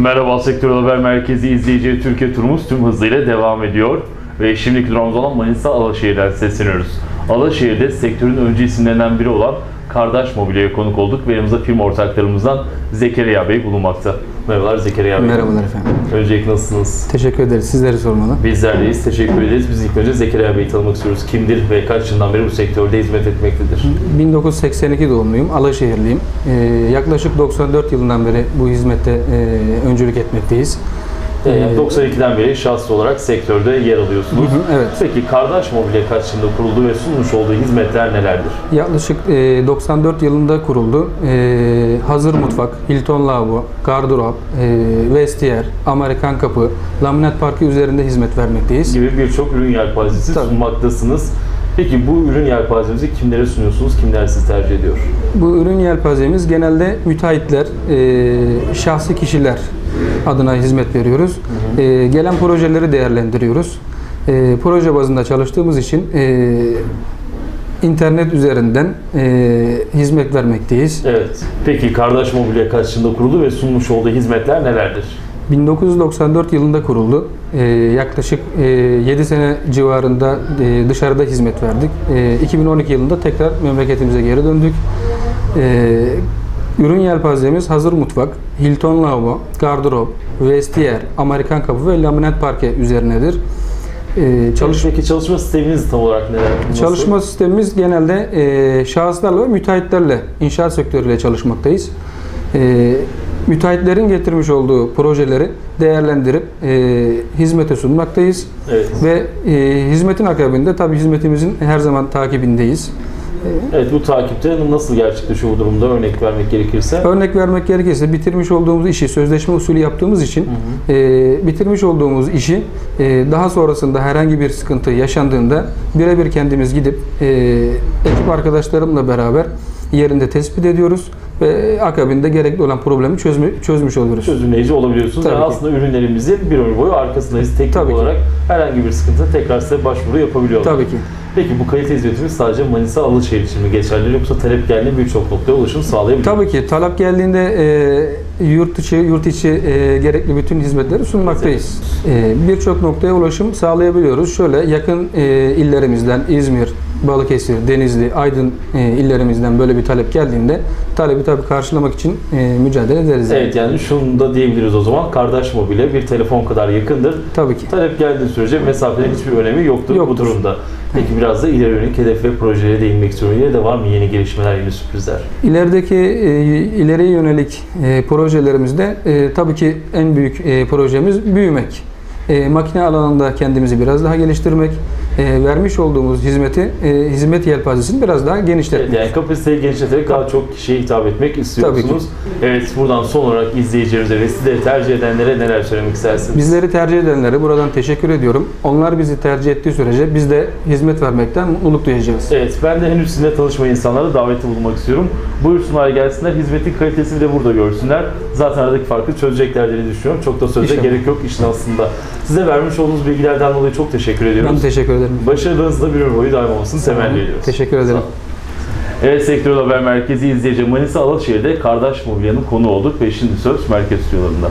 Merhaba Sektör Haber Merkezi izleyici Türkiye turumuz tüm hızıyla devam ediyor. Ve şimdiki durağımız olan Manisa Alaşehir'den sesleniyoruz. Alaşehir'de sektörün öncü isimlerinden biri olan Kardeş Mobilya'ya konuk olduk ve yanımızda firma ortaklarımızdan Zekeriya Bey bulunmakta. Merhabalar Zekeriya Bey. Merhabalar efendim. Öncelikle nasılsınız? Teşekkür ederiz. Sizleri sormalı. Bizler deyiz. Teşekkür ederiz. Biz ilk önce Zekeriya Bey'i tanımak istiyoruz. Kimdir ve kaç yıldan beri bu sektörde hizmet etmektedir? 1982 doğumluyum. Alaşehirliyim. Ee, yaklaşık 94 yılından beri bu hizmette e, öncülük etmekteyiz. Ee, yani 92'den beri şahsi olarak sektörde yer alıyorsunuz. Hı hı, evet. Peki Kardeş Mobilya kaç yılında kuruldu ve sunmuş olduğu hizmetler nelerdir? Yaklaşık e, 94 yılında kuruldu. E, hazır mutfak, Hilton lavabo, gardırop, e, vestiyer, Amerikan kapı, laminat parkı üzerinde hizmet vermekteyiz. gibi birçok ürün yelpazesi Tabii. sunmaktasınız. Peki bu ürün yelpazemizi kimlere sunuyorsunuz? Kimler sizi tercih ediyor? Bu ürün yelpazemiz genelde müteahhitler, e, şahsi kişiler adına hizmet veriyoruz. E, gelen projeleri değerlendiriyoruz. E, proje bazında çalıştığımız için e, internet üzerinden e, hizmet vermekteyiz. Evet. Peki Kardeş Mobilya kaç yılında kuruldu ve sunmuş olduğu hizmetler nelerdir? 1994 yılında kuruldu. E, yaklaşık e, 7 sene civarında e, dışarıda hizmet verdik. E, 2012 yılında tekrar memleketimize geri döndük. E, ürün yelpazemiz hazır mutfak, Hilton lavabo, gardırop, vestiyer, Amerikan kapı ve laminat parke üzerinedir. E, çalış Peki çalışma sisteminiz tam olarak neler? Nasıl? Çalışma sistemimiz genelde e, şahıslarla ve müteahhitlerle, inşaat sektörüyle çalışmaktayız. E, müteahhitlerin getirmiş olduğu projeleri değerlendirip e, hizmete sunmaktayız. Evet. Ve e, hizmetin akabinde tabii hizmetimizin her zaman takibindeyiz. Evet bu takipte nasıl gerçekleşiyor bu durumda örnek vermek gerekirse? Örnek vermek gerekirse bitirmiş olduğumuz işi sözleşme usulü yaptığımız için e, bitirmiş olduğumuz işi e, daha sonrasında herhangi bir sıkıntı yaşandığında birebir kendimiz gidip e, ekip arkadaşlarımla beraber yerinde tespit ediyoruz ve akabinde gerekli olan problemi çözmü, çözmüş oluyoruz. Çözümleyici olabiliyorsunuz. Tabii Yani ki. aslında ürünlerimizin bir ömür boyu arkasındayız. Teknik Tabii ki. olarak herhangi bir sıkıntı tekrar size başvuru yapabiliyorlar. Tabii ki. Peki bu kalite hizmetimiz sadece Manisa Alışehir için mi geçerli yoksa talep geldiğinde birçok noktaya ulaşım sağlayabilir? Tabii ki talep geldiğinde e, yurt içi, yurt içi e, gerekli bütün hizmetleri sunmaktayız. E, Birçok noktaya ulaşım sağlayabiliyoruz. Şöyle yakın e, illerimizden İzmir, Balıkesir, Denizli, Aydın e, illerimizden böyle bir talep geldiğinde talebi tabii karşılamak için e, mücadele ederiz. Evet yani şunu da diyebiliriz o zaman. Kardeş Mobilya bir telefon kadar yakındır. Tabii ki. Talep geldiği sürece mesafenin hiçbir önemi yoktur, bu Yoktur. durumda. Peki biraz da ileri yönelik hedef ve projelere değinmek istiyorum. Yine de var mı yeni gelişmeler, yeni sürprizler? İlerideki e, ileriye yönelik e, projelerimizde e, tabii ki en büyük e, projemiz büyümek. E, makine alanında kendimizi biraz daha geliştirmek, e, vermiş olduğumuz hizmeti, e, hizmet yelpazesini biraz daha Evet, genişletmek. yani kapasiteyi genişleterek daha çok kişiye hitap etmek istiyorsunuz. Evet, buradan son olarak izleyicilerimize ve size tercih edenlere neler söylemek istersiniz? Bizleri tercih edenlere buradan teşekkür ediyorum. Onlar bizi tercih ettiği sürece biz de hizmet vermekten mutluluk duyacağız. Evet, ben de henüz sizinle tanışmayan insanlara davette bulunmak istiyorum. Buyursunlar gelsinler, hizmetin kalitesini de burada görsünler. Zaten aradaki farkı çözecekler diye düşünüyorum. Çok da söze İnşallah. gerek yok işin aslında. Size vermiş olduğunuz bilgilerden dolayı çok teşekkür ediyoruz. Ben teşekkür ederim. Başarılarınızda bir ömür boyu daim olmasını temenni ediyoruz. Teşekkür ederim. Evet Sektör Haber Merkezi izleyici Manisa Alaşehir'de Kardeş Mobilya'nın konu olduk ve şimdi söz merkez stüdyolarında.